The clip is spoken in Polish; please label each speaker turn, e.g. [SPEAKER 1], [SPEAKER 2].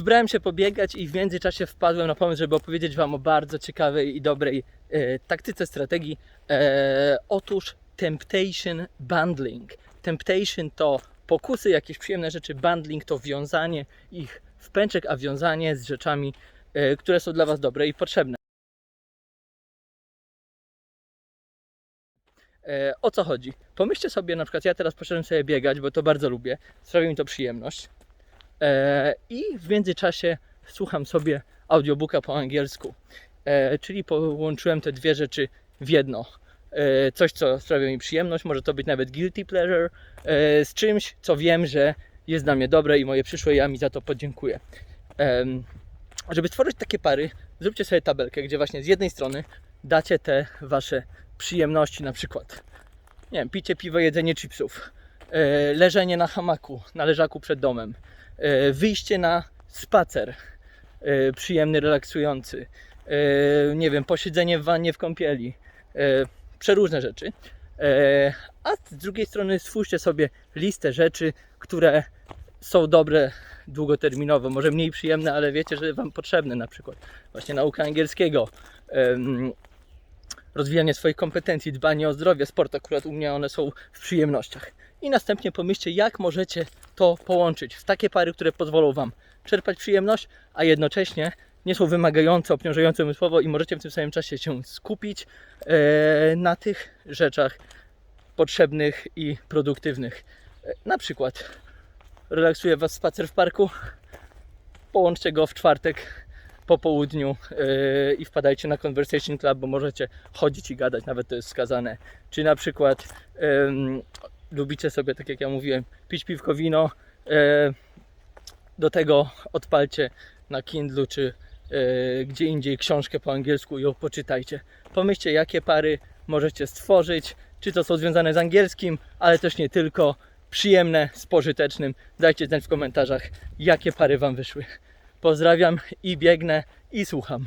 [SPEAKER 1] wybrałem się pobiegać i w międzyczasie wpadłem na pomysł, żeby opowiedzieć Wam o bardzo ciekawej i dobrej e, taktyce, strategii. E, otóż Temptation Bundling. Temptation to pokusy, jakieś przyjemne rzeczy, bundling to wiązanie ich w pęczek, a wiązanie z rzeczami, e, które są dla Was dobre i potrzebne. E, o co chodzi? Pomyślcie sobie, na przykład ja teraz poszedłem sobie biegać, bo to bardzo lubię, sprawia mi to przyjemność. E, I w międzyczasie słucham sobie audiobooka po angielsku. E, czyli połączyłem te dwie rzeczy w jedno. E, coś, co sprawia mi przyjemność, może to być nawet guilty pleasure, z czymś, co wiem, że jest dla mnie dobre i moje przyszłe ja mi za to podziękuję. Żeby stworzyć takie pary, zróbcie sobie tabelkę, gdzie właśnie z jednej strony dacie te wasze przyjemności, na przykład, nie wiem, picie piwo, jedzenie chipsów, leżenie na hamaku, na leżaku przed domem, e, wyjście na spacer e, przyjemny, relaksujący, e, nie wiem, posiedzenie w wannie w kąpieli, e, przeróżne rzeczy. E, a z drugiej strony stwórzcie sobie listę rzeczy, które są dobre długoterminowo, może mniej przyjemne, ale wiecie, że Wam potrzebne, na przykład właśnie nauka angielskiego, rozwijanie swoich kompetencji, dbanie o zdrowie, sport, akurat u mnie one są w przyjemnościach. I następnie pomyślcie, jak możecie to połączyć w takie pary, które pozwolą Wam czerpać przyjemność, a jednocześnie nie są wymagające, obciążające umysłowo i możecie w tym samym czasie się skupić e, na tych rzeczach potrzebnych i produktywnych. E, na przykład relaksuje Was spacer w parku, połączcie go w czwartek po południu yy, i wpadajcie na Conversation Club, bo możecie chodzić i gadać, nawet to jest wskazane. Czy na przykład ym, lubicie sobie, tak jak ja mówiłem, pić piwko, wino, yy, do tego odpalcie na Kindlu czy yy, gdzie indziej książkę po angielsku i ją poczytajcie. Pomyślcie, jakie pary możecie stworzyć, czy to są związane z angielskim, ale też nie tylko, przyjemne, z pożytecznym. Dajcie znać w komentarzach, jakie pary Wam wyszły. Pozdrawiam i biegnę i słucham.